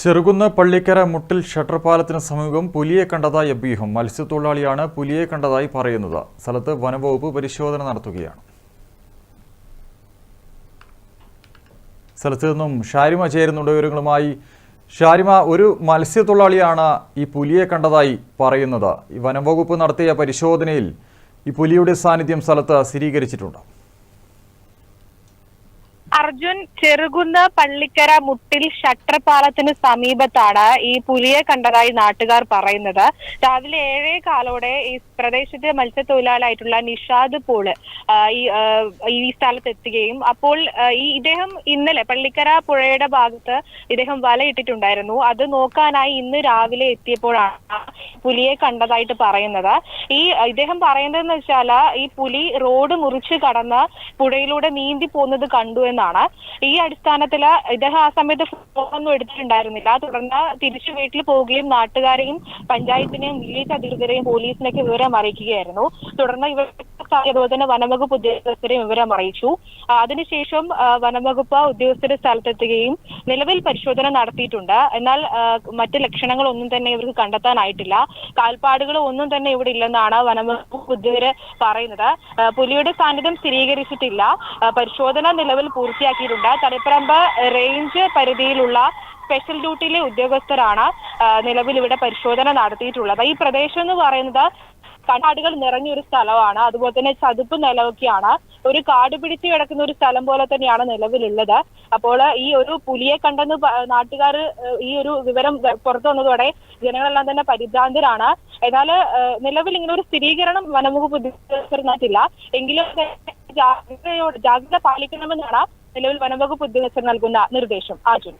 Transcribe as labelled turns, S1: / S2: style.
S1: ചെറുകുന്ന് പള്ളിക്കര മുട്ടിൽ shutter പാലത്തിന് സമീപം പുലിയെ കണ്ടതായി അഭ്യൂഹം. മത്സ്യത്തൊഴിലാളിയാണ് പുലിയെ കണ്ടതായി പറയുന്നത്. സ്ഥലത്ത് വനവകുപ്പ് പരിശോധന നടത്തുകയാണ്. സ്ഥലത്ത് നിന്നും ഷാരിമ ചേരുന്നുണ്ട് വിവരങ്ങളുമായി. ഷാരിമ ഒരു മത്സ്യത്തൊഴിലാളിയാണ് ഈ പുലിയെ കണ്ടതായി പറയുന്നത്. ഈ വനംവകുപ്പ് നടത്തിയ പരിശോധനയിൽ ഈ പുലിയുടെ സാന്നിധ്യം സ്ഥലത്ത് സ്ഥിരീകരിച്ചിട്ടുണ്ട്.
S2: അർജുൻ ചെറുകുന്ന് പള്ളിക്കര മുട്ടിൽ ഷട്ടർ പാലത്തിന് സമീപത്താണ് ഈ പുലിയെ കണ്ടതായി നാട്ടുകാർ പറയുന്നത്. രാവിലെ ഏഴേ കാലോടെ ഈ പ്രദേശത്തെ മത്സ്യത്തൊഴിലാളായിട്ടുള്ള നിഷാദ് പോൾ ഈ ഈ സ്ഥലത്ത് എത്തുകയും അപ്പോൾ ഈ ഇദ്ദേഹം ഇന്നലെ പള്ളിക്കര പുഴയുടെ ഭാഗത്ത് ഇദ്ദേഹം വലയിട്ടിട്ടുണ്ടായിരുന്നു. അത് നോക്കാനായി ഇന്ന് രാവിലെ എത്തിയപ്പോഴാണ് പുലിയെ കണ്ടതായിട്ട് പറയുന്നത്. ഈ ഇദ്ദേഹം പറയുന്നതെന്ന് വെച്ചാൽ ഈ പുലി റോഡ് മുറിച്ച് കടന്ന് പുഴയിലൂടെ നീന്തി പോകുന്നത് കണ്ടു എന്നാണ്. ഈ അടിസ്ഥാനത്തിൽ ഇദ്ദേഹം ആ സമയത്ത് ഫോണൊന്നും എടുത്തിട്ടുണ്ടായിരുന്നില്ല. തുടർന്ന് തിരിച്ചു വീട്ടിൽ പോവുകയും നാട്ടുകാരെയും പഞ്ചായത്തിനെയും വില്ലേജ് അധികൃതരെയും പോലീസിനൊക്കെ വിവരം അറിയിക്കുകയായിരുന്നു. തുടർന്ന് ഇവർ അതുപോലെ തന്നെ വനംവകുപ്പ് ഉദ്യോഗസ്ഥരെയും വിവരം അറിയിച്ചു. അതിനുശേഷം വനംവകുപ്പ് ഉദ്യോഗസ്ഥരെ സ്ഥലത്തെത്തുകയും നിലവിൽ പരിശോധന നടത്തിയിട്ടുണ്ട്. എന്നാൽ മറ്റ് ലക്ഷണങ്ങളൊന്നും തന്നെ ഇവർക്ക് കണ്ടെത്താനായിട്ടില്ല. കാൽപ്പാടുകൾ ഒന്നും തന്നെ ഇവിടെ ഇല്ലെന്നാണ് വനംവകുപ്പ് ഉദ്യോഗര് പറയുന്നത്. പുലിയുടെ സാന്നിധ്യം സ്ഥിരീകരിച്ചിട്ടില്ല. പരിശോധന നിലവിൽ പൂർത്തിയാക്കിയിട്ടുണ്ട്. തളിപ്പറമ്പ് റേഞ്ച് പരിധിയിലുള്ള സ്പെഷ്യൽ ഡ്യൂട്ടിയിലെ ഉദ്യോഗസ്ഥരാണ് നിലവിൽ ഇവിടെ പരിശോധന നടത്തിയിട്ടുള്ളത്. ഈ പ്രദേശം എന്ന് പറയുന്നത് കാടുകൾ നിറഞ്ഞ ഒരു സ്ഥലമാണ്. അതുപോലെ തന്നെ ചതുപ്പ് നിലമൊക്കെയാണ്. ഒരു കാട് പിടിച്ച് കിടക്കുന്ന ഒരു സ്ഥലം പോലെ തന്നെയാണ് നിലവിലുള്ളത്. അപ്പോൾ ഈ ഒരു പുലിയെ കണ്ടെന്ന് നാട്ടുകാർ ഈ ഒരു വിവരം പുറത്തു വന്നതോടെ ജനങ്ങളെല്ലാം തന്നെ പരിഭ്രാന്തരാണ്. എന്നാൽ നിലവിൽ ഇങ്ങനെ ഒരു സ്ഥിരീകരണം വനംവകുപ്പ് ഉദ്യോഗസ്ഥർ എങ്കിലും ജാഗ്രതയോട് ജാഗ്രത പാലിക്കണമെന്നാണ് നിലവിൽ വനംവകുപ്പ് ഉദ്യോഗസ്ഥർ നൽകുന്ന നിർദ്ദേശം. അർജുൻ.